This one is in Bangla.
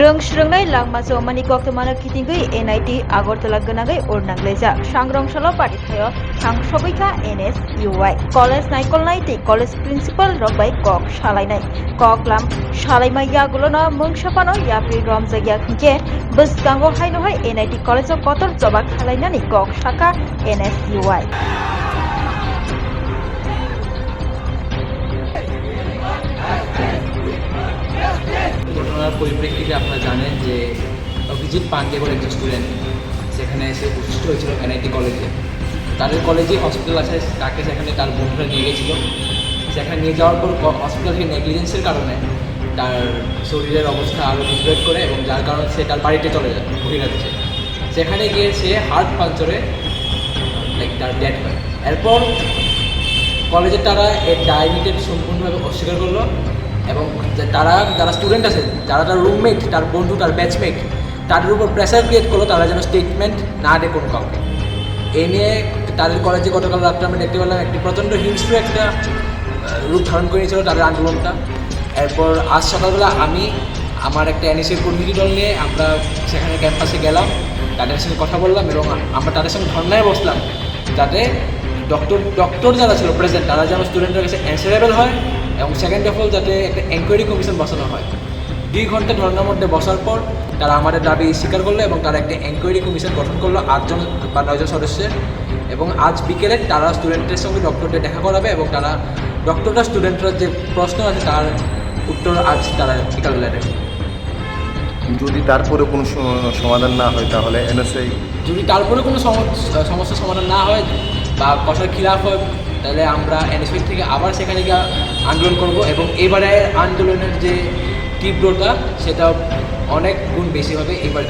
Rung srungnai langma so mani kok tamana kitingui NIT Agartala ganagai ornangleja sangrong salo pati thayo thang sobaika NS UI college naikol naiti college principal rokbai kok salainai kok lam Shalai salaimai yagulo na mungsapano yapi romja ya khunke busgango haino hai NIT college of kotor jobak halainani kok shaka NS UI ঘটনার পরিপ্রেক্ষিতে আপনারা জানেন যে অভিজিৎ পান্ডে বলে একজন স্টুডেন্ট সেখানে এসে উপস্থিত হয়েছিল এনআইটি কলেজে। তাদের কলেজে হসপিটাল আছে, তাকে সেখানে তার বন্ধুরা নিয়ে গেছিল। সেখানে নিয়ে যাওয়ার পর হসপিটাল থেকে নেগলিজেন্সের কারণে তার শরীরের অবস্থা আরও ডিগ্রেড করে এবং যার কারণে সে তার বাড়িতে চলে যায় বহিরাদেশে সেখানে গিয়ে সে হার্ট পাঞ্চরে লাইক তার ডেথ হয়। এরপর কলেজের তারা এর ডায়াগনিটেড সম্পূর্ণভাবে অস্বীকার করল। এবং তারা, যারা স্টুডেন্ট আছে, যারা তার রুমমেট তার বন্ধু, তার ব্যাচমেট তাদের উপর প্রেশার ক্রিয়েট করল, তারা যেন স্টেটমেন্ট না দেয় কোনো কাউকে। এই নিয়ে তাদের কলেজে গতকাল রাত্রে আমরা দেখতে পেলাম, একটি প্রচণ্ড হিংস্র একটা রূপ ধারণ করে নিয়েছিল তাদের আন্দোলনটা। এরপর আজ সকালবেলা আমি, আমার একটা এনএসএর প্রতিনিধি দল নিয়ে আমরা সেখানে ক্যাম্পাসে গেলাম, তাদের সঙ্গে কথা বললাম এবং আমরা তাদের সঙ্গে ধর্নায় বসলাম, যাতে ডক্টর ডক্টর যারা ছিল প্রেজেন্ট তারা যেন স্টুডেন্টের কাছে অ্যান্সারেবল হয় এবং সেকেন্ড অফ অল যাতে একটা এনকোয়ারি কমিশন বসানো হয়। দুই ঘণ্টা ধর্নার মধ্যে বসার পর তারা আমাদের দাবি স্বীকার করল এবং তারা একটা এনকোয়ারি কমিশন গঠন করল আটজন বা নয়জন সদস্যের। এবং আজ বিকেলে তারা স্টুডেন্টের সঙ্গে ডক্টরদের দেখা করাবে এবং তারা ডক্টররা স্টুডেন্টরা যে প্রশ্ন আছে তার উত্তর আজ তারা বিকালবেলা দেবে। যদি তারপরে কোনো সমাধান না হয় তাহলে এনএসআই যদি তারপরে কোনো সম- সমস্যার সমাধান না হয় বা কথার খিলাফ হয় তাহলে আমরা এনএসপি থেকে আবার সেখানে গিয়ে আন্দোলন করব এবং এবারে আন্দোলনের যে তীব্রতা সেটা অনেক গুণ বেশি হবে এবার